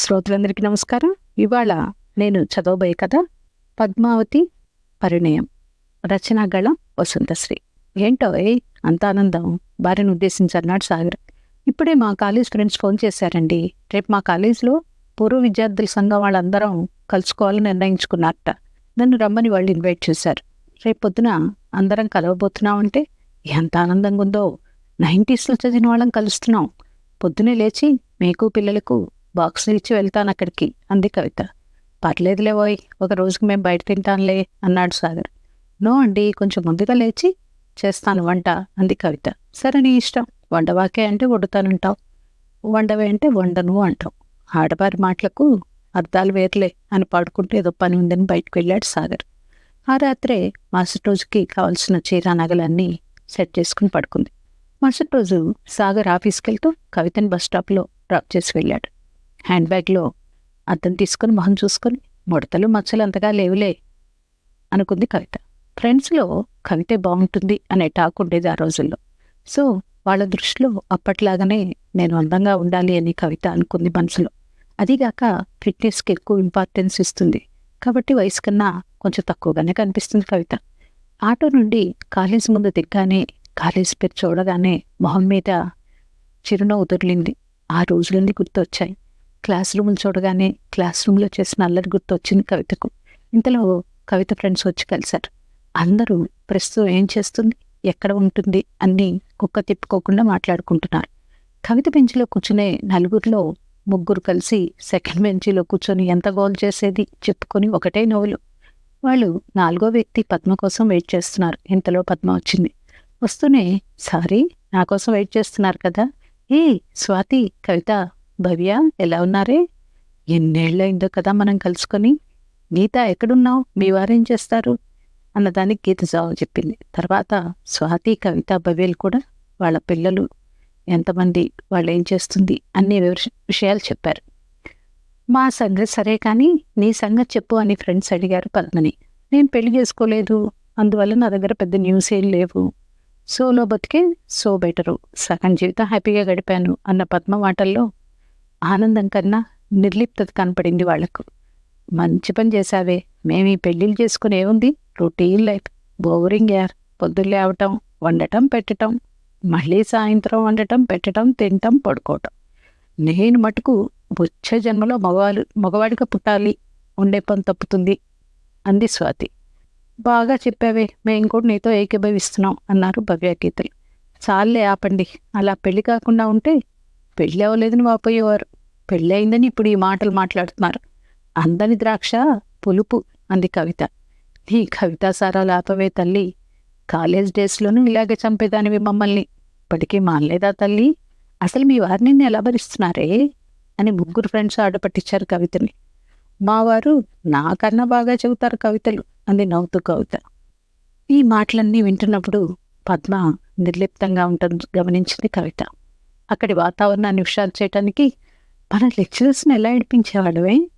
శ్రోతలందరికీ నమస్కారం. ఇవాళ నేను చదవబోయే కథ పద్మావతి పరిణయం. రచనా గళం వసంతశ్రీ. ఏంటో ఏ అంత ఆనందం. భార్యను ఉద్దేశించి అన్నాడు సాగర్. ఇప్పుడే మా కాలేజ్ ఫ్రెండ్స్ ఫోన్ చేశారండి. రేపు మా కాలేజ్లో పూర్వ విద్యార్థుల సంఘం వాళ్ళందరం కలుసుకోవాలని నిర్ణయించుకున్నారట. నన్ను రమ్మని వాళ్ళు ఇన్వైట్ చేశారు. రేపు పొద్దున అందరం కలవబోతున్నామంటే ఎంత ఆనందంగా ఉందో. నైంటీస్లో చదివిన వాళ్ళం కలుస్తున్నాం. పొద్దునే లేచి మీకు పిల్లలకు బాక్సులు ఇచ్చి వెళ్తాను అక్కడికి. అంది కవిత. పర్లేదులే ఓయ్ ఒక రోజుకి మేము బయట తింటానులే అన్నాడు సాగర్. నో అండి కొంచెం ముందుగా లేచి చేస్తాను వంట అంది కవిత. సరే నీ ఇష్టం వండవాకే అంటే వండుతానంటావు. వండవే అంటే వండను అంటావు. ఆడవారి మాటలకు అర్థాలు వేర్లే అని పాడుకుంటూ ఏదో పని ఉందని బయటకు వెళ్ళాడు సాగర్. ఆ రాత్రే మరుసటి రోజుకి కావాల్సిన చీర నగలన్నీ సెట్ చేసుకుని పడుకుంది. మరుసటి రోజు సాగర్ ఆఫీస్కి వెళ్తూ కవితని బస్ స్టాప్లో డ్రాప్ చేసి వెళ్ళాడు. హ్యాండ్ బ్యాగ్లో అద్దం తీసుకుని మొహం చూసుకొని ముడతలు మచ్చలు అంతగా లేవులే అనుకుంది కవిత. ఫ్రెండ్స్లో కవితే బాగుంటుంది అనే టాక్ ఉండేది ఆ రోజుల్లో. సో వాళ్ళ దృష్టిలో అప్పట్లాగానే నేను అందంగా ఉండాలి అని కవిత అనుకుంది మనసులో. అదిగాక ఫిట్నెస్కి ఎక్కువ ఇంపార్టెన్స్ ఇస్తుంది. కాబట్టి వయసు కన్నా కొంచెం తక్కువగానే కనిపిస్తుంది కవిత. ఆటో నుండి కాలేజ్ ముందు దిగ్గానే కాలేజ్ పేరు చూడగానే మొహం మీద చిరునవ్వు దొరిలింది ఆ రోజులన్నీ గుర్తొచ్చాయి. క్లాస్ రూమ్లు చూడగానే క్లాస్ రూమ్లో చేసిన అల్లరి గుర్తొచ్చింది కవితకు. ఇంతలో కవిత ఫ్రెండ్స్ వచ్చి కలిశారు. అందరూ ప్రస్తుతం ఏం చేస్తుంది? ఎక్కడ ఉంటుంది? అన్ని కుక్క తిప్పుకోకుండా మాట్లాడుకుంటున్నారు. కవిత బెంచ్లో కూర్చునే నలుగురిలో ముగ్గురు కలిసి సెకండ్ బెంచ్లో కూర్చొని ఎంత గోల్ చేసేది? చెప్పుకొని ఒకటే నవ్వులు. వాళ్ళు నాలుగో వ్యక్తి పద్మ కోసం వెయిట్ చేస్తున్నారు. ఇంతలో పద్మ వచ్చింది. వస్తూనే సారీ నా కోసం వెయిట్ చేస్తున్నారు కదా? ఏ స్వాతి కవిత భవ్య ఎలా ఉన్నారే? ఎన్నేళ్ళైందో కదా మనం కలుసుకొని. గీత ఎక్కడున్నావు? మీ వారేం చేస్తారు? అన్నదానికి గీత జవాబు చెప్పింది. తర్వాత స్వాతి కవిత భవ్యలు కూడా వాళ్ళ పిల్లలు. ఎంతమంది వాళ్ళు ఏం చేస్తుంది? అన్ని విషయాలు చెప్పారు. మా సంగతి సరే కానీ నీ సంగతి చెప్పు అని ఫ్రెండ్స్ అడిగారు పద్మని. నేను పెళ్ళి చేసుకోలేదు. అందువల్ల నా దగ్గర పెద్ద న్యూస్ ఏం లేవు. సోలో బతికే సో బెటరు. సగం జీవితం హ్యాపీగా గడిపాను అన్న పద్మ మాటల్లో ఆనందం కన్నా నిర్లిప్తత కనపడింది వాళ్ళకు మంచి పని చేశావే. మేము ఈ పెళ్ళిళ్ళు చేసుకుని ఏముంది? Routine life. బోరింగ్ యార్. పొద్దున్న లేవటం వండటం పెట్టటం. మళ్ళీ సాయంత్రం వండటం పెట్టటం తినటం పడుకోవటం. నేను మటుకు వచ్చే జన్మలో మగవాళ్ళు మగవాడిగా పుట్టాలి. ఉండే పని తప్పుతుంది అంది స్వాతి. బాగా చెప్పావే. మేము కూడా నీతో ఏకీభవిస్తున్నాం అన్నారు భవ్యగీతలు చాలే ఆపండి. అలా పెళ్ళి కాకుండా ఉంటే పెళ్ళి అవ్వలేదని వాపోయేవారు పెళ్ళి అయిందని ఇప్పుడు ఈ మాటలు మాట్లాడుతున్నారు. అందని ద్రాక్ష పులుపు అంది కవిత. నీ కవితా సారాలు ఆపవే తల్లి. కాలేజ్ డేస్లోనూ ఇలాగే చంపేదానివి మమ్మల్ని. ఇప్పటికీ మానలేదా తల్లి? అసలు మీ వారిని ఎలా భరిస్తున్నారే? అని ముగ్గురు ఫ్రెండ్స్ ఆడపట్టించారు కవితని. మావారు నాకన్నా బాగా చెబుతారు కవితలు అంది నవ్వుతూ కవిత. ఈ మాటలన్నీ వింటున్నప్పుడు పద్మ నిర్లిప్తంగా ఉంటుంది గమనించింది కవిత. అక్కడి వాతావరణాన్ని హుషారు చేయటానికి మన లెక్చరర్స్ని ఎలా ఏడిపించేవాళ్ళమే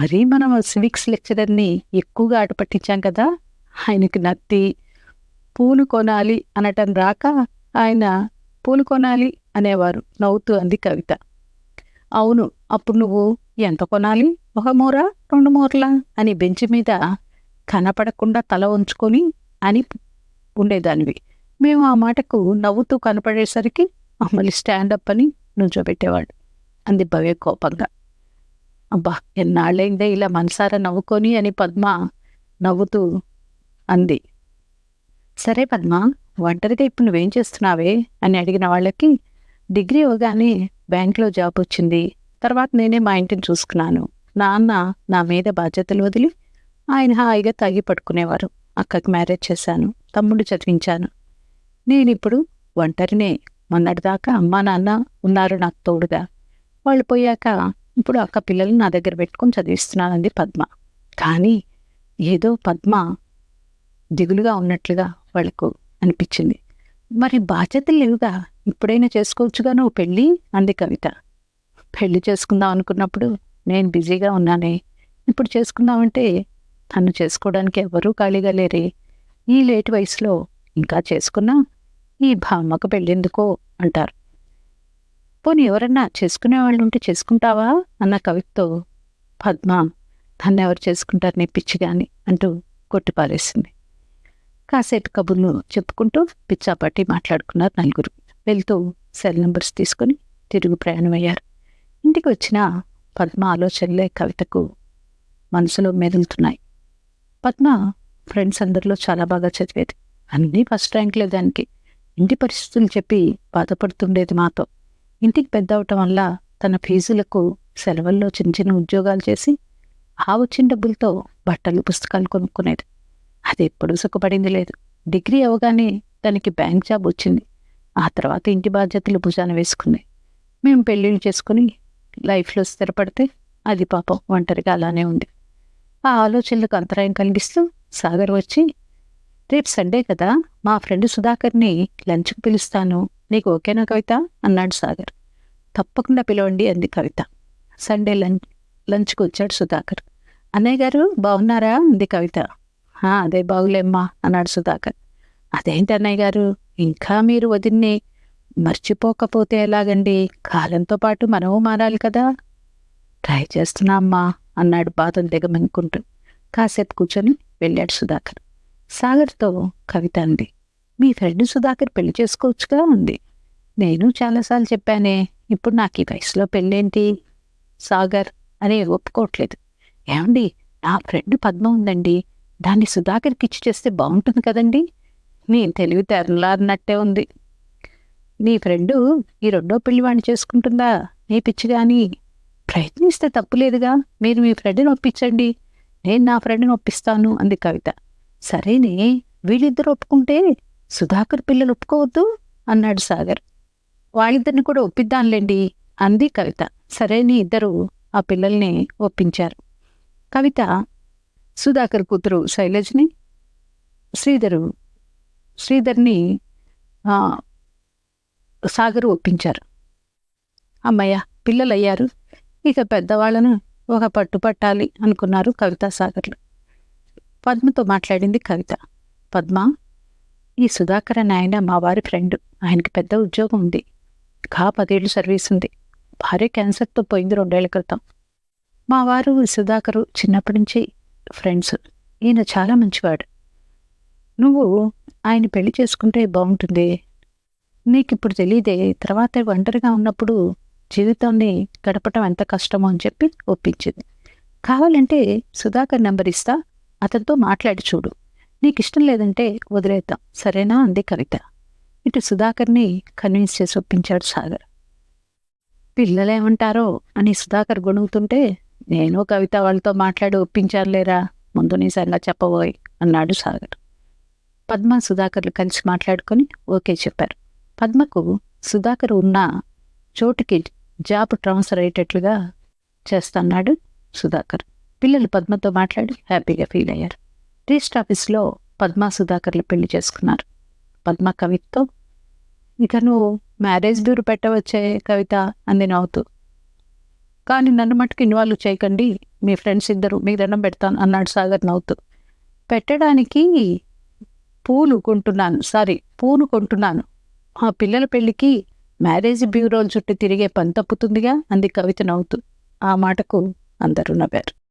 మరీ మనం సివిక్స్ లెక్చరర్ని ఎక్కువగా ఆటపట్టించాం కదా? ఆయనకి నత్తి పూలు కొనాలి అనటం రాక ఆయన పూలు కొనాలి అనేవారు నవ్వుతూ అంది కవిత. అవును అప్పుడు నువ్వు ఎంత కొనాలి? ఒక మూర రెండు మూరలా? అని బెంచ్ మీద కనపడకుండా తల ఉంచుకొని అని ఉండేదానివి. మేము ఆ మాటకు నవ్వుతూ కనపడేసరికి మమ్మల్ని స్టాండప్ అని నుంచోబెట్టేవాడు అంది భవ్య కోపంగా. అబ్బా ఎన్నాళ్ళైందే ఇలా మనసారా నవ్వుకొని అని పద్మ నవ్వుతూ అంది. సరే పద్మ ఒంటరిగా ఇప్పుడు నువ్వేం చేస్తున్నావే అని అడిగిన వాళ్ళకి డిగ్రీ ఇవ్వగానే బ్యాంక్లో జాబ్ వచ్చింది. తర్వాత నేనే మా ఇంటిని చూసుకున్నాను. నాన్న నా మీద బాధ్యతలు వదిలి ఆయన హాయిగా తాగి పట్టుకునేవారు అక్కకి మ్యారేజ్ చేశాను. తమ్ముడు చదివించాను. నేను ఇప్పుడు ఒంటరినే మొన్నటిదాకా అమ్మా నాన్న ఉన్నారు నాకు తోడుగా. వాళ్ళు పోయాక ఇప్పుడు అక్క పిల్లలు నా దగ్గర పెట్టుకొని చదివిస్తున్నానంది పద్మ. కానీ ఏదో పద్మ దిగులుగా ఉన్నట్లుగా వాళ్ళకు అనిపించింది. మరి బాధ్యతలు లేవుగా ఇప్పుడైనా చేసుకోవచ్చుగా నువ్వు పెళ్ళి? అంది కవిత. పెళ్ళి చేసుకుందాం అనుకున్నప్పుడు నేను బిజీగా ఉన్నానే. ఇప్పుడు చేసుకుందామంటే తను చేసుకోవడానికి ఎవరూ ఖాళీగా లేరే. ఈ లేట్ వయసులో ఇంకా చేసుకున్నా? ఈ భామకు పెళ్ళెందుకో? అంటారు. పోనీ ఎవరన్నా చేసుకునే వాళ్ళు ఉంటే చేసుకుంటావా? అన్న కవితతో పద్మ నన్ను ఎవరు చేసుకుంటారు నీ పిచ్చి కానీ అంటూ కొట్టిపారేసింది కాసేపు కబుర్లు చెప్పుకుంటూ పిచ్చాపట్టి మాట్లాడుకున్నారు నలుగురు. వెళ్తూ సెల్ నెంబర్స్ తీసుకుని తిరుగు ప్రయాణమయ్యారు. ఇంటికి వచ్చిన పద్మ ఆలోచనలే కవితకు మనసులో మెదులుతున్నాయి. పద్మ ఫ్రెండ్స్ అందరిలో చాలా బాగా చదివేది. అన్నీ ఫస్ట్ ర్యాంక్లే దానికి. ఇంటి పరిస్థితులు చెప్పి బాధపడుతుండేది మాతో. ఇంటికి పెద్ద అవటం వల్ల తన ఫీజులకు సెలవుల్లో చిన్న చిన్న ఉద్యోగాలు చేసి ఆ వచ్చిన డబ్బులతో బట్టలు పుస్తకాలు కొనుక్కునేది. అది ఎప్పుడూ సుఖపడింది లేదు. డిగ్రీ అవగానే తనకి బ్యాంక్ జాబ్ వచ్చింది. ఆ తర్వాత ఇంటి బాధ్యతలు భుజాన వేసుకుంది. మేము పెళ్ళిళ్ళు చేసుకుని లైఫ్లో స్థిరపడితే అది పాపం ఒంటరిగా అలానే ఉంది. ఆ ఆలోచనలకు అంతరాయం కలిగిస్తూ సాగర్ వచ్చి రేపు సండే కదా మా ఫ్రెండ్ సుధాకర్ని లంచ్కి పిలుస్తాను. నీకు ఓకేనా కవిత? అన్నాడు సాగర్. తప్పకుండా పిలవండి అంది కవిత. సండే లంచ్ లంచ్కి వచ్చాడు సుధాకర్. అన్నయ్య గారు బాగున్నారా? అంది కవిత. "ఆ, అదే బాగులేమ్మా అన్నాడు సుధాకర్. అదేంటి అన్నయ్య గారు? ఇంకా మీరు వదిన్ని మర్చిపోకపోతే ఎలాగండి? కాలంతో పాటు మనము మారాలి కదా. ట్రై చేస్తున్నా అమ్మా అన్నాడు బాధను దిగమనుకుంటూ కాసేపు కూర్చొని వెళ్ళాడు సుధాకర్. సాగర్తో కవిత అంది. మీ ఫ్రెండ్ సుధాకర్ పెళ్ళి చేసుకోవచ్చుగా ఉంది నేను చాలాసార్లు చెప్పానే ఇప్పుడు నాకు ఈ వయసులో పెళ్ళేంటి? సాగర్ అని ఒప్పుకోవట్లేదు. ఏమండి నా ఫ్రెండ్ పద్మ ఉందండి. దాన్ని సుధాకర్కి ఇచ్చి చేస్తే బాగుంటుంది కదండి? నేను తెలివి తెరలారినట్టే ఉంది. నీ ఫ్రెండు ఈ రెండో పెళ్ళివాణ్ణి చేసుకుంటుందా? నీ పిచ్చి కానీ ప్రయత్నిస్తే తప్పులేదుగా. మీరు మీ ఫ్రెండ్ని ఒప్పించండి. నేను నా ఫ్రెండ్ని ఒప్పిస్తాను అంది కవిత. సరేనే వీళ్ళిద్దరు ఒప్పుకుంటే సుధాకర్ పిల్లలు ఒప్పుకోవద్దు అన్నాడు సాగర్. వాళ్ళిద్దరిని కూడా ఒప్పిద్దాంలేండి అంది కవిత. సరేని ఇద్దరు ఆ పిల్లల్ని ఒప్పించారు. కవిత సుధాకర్ కూతురు శైలజ్ని శ్రీధరు శ్రీధర్ని సాగర్ సాగరు ఒప్పించారు. అమ్మయ్య పిల్లలయ్యారు ఇక పెద్దవాళ్ళను ఒక పట్టు పట్టాలి అనుకున్నారు కవితా సాగర్లు. పద్మతో మాట్లాడింది కవిత. పద్మ ఈ సుధాకర్ అనే ఆయన మా వారి ఫ్రెండ్ ఆయనకి పెద్ద ఉద్యోగం ఉంది. కా పదేళ్ళు సర్వీస్ ఉంది. భార్య క్యాన్సర్తో పోయింది రెండేళ్ళ క్రితం. మా వారు సుధాకరు చిన్నప్పటి నుంచి ఫ్రెండ్స్ ఈయన చాలా మంచివాడు. నువ్వు ఆయన పెళ్ళి చేసుకుంటే బాగుంటుంది. నీకు ఇప్పుడు తెలియదే తర్వాత ఒంటరిగా ఉన్నప్పుడు జీవితాన్ని గడపటం ఎంత కష్టమో అని చెప్పి ఒప్పించింది. కావాలంటే సుధాకర్ నెంబర్ ఇస్తా. అతనితో మాట్లాడి చూడు. నీకు ఇష్టం లేదంటే వదిలేద్దాం. సరేనా? అంది కవిత. ఇటు సుధాకర్ని కన్విన్స్ చేసి ఒప్పించాడు సాగర్. పిల్లలేమంటారో అని సుధాకర్ గొణుగుతుంటే నేను కవిత వాళ్ళతో మాట్లాడి ఒప్పించానులేరా? ముందు నీ సంగతి చెప్పబోయ్ అన్నాడు సాగర్. పద్మ సుధాకర్లు కలిసి మాట్లాడుకొని ఓకే చెప్పారు. పద్మకు సుధాకర్ ఉన్న చోటుకి జాబ్ ట్రాన్స్ఫర్ అయ్యేటట్లుగా చేస్తన్నాడు సుధాకర్. పిల్లలు పద్మతో మాట్లాడి హ్యాపీగా ఫీల్ అయ్యారు. రిజిస్టర్ ఆఫీస్లో పద్మ సుధాకర్లు పెళ్ళి చేసుకున్నారు. పద్మ కవితతో ఇక నువ్వు మ్యారేజ్ దూరు పెట్టవచ్చే కవిత అంది నవ్వుతూ. కానీ నన్ను మటుకు ఇన్వాల్వ్ చేయకండి మీ ఫ్రెండ్స్ ఇద్దరు మీ దండం పెడతాను అన్నాడు సాగర్ నవ్వుతూ. పెట్టడానికి పూలు కొంటున్నాను సారీ పూలు కొంటున్నాను. ఆ పిల్లల పెళ్ళికి మ్యారేజ్ బ్యూరోల చుట్టూ తిరిగే పని తప్పుతుందిగా అంది కవిత నవ్వుతూ. ఆ మాటకు అందరూ నవ్వారు.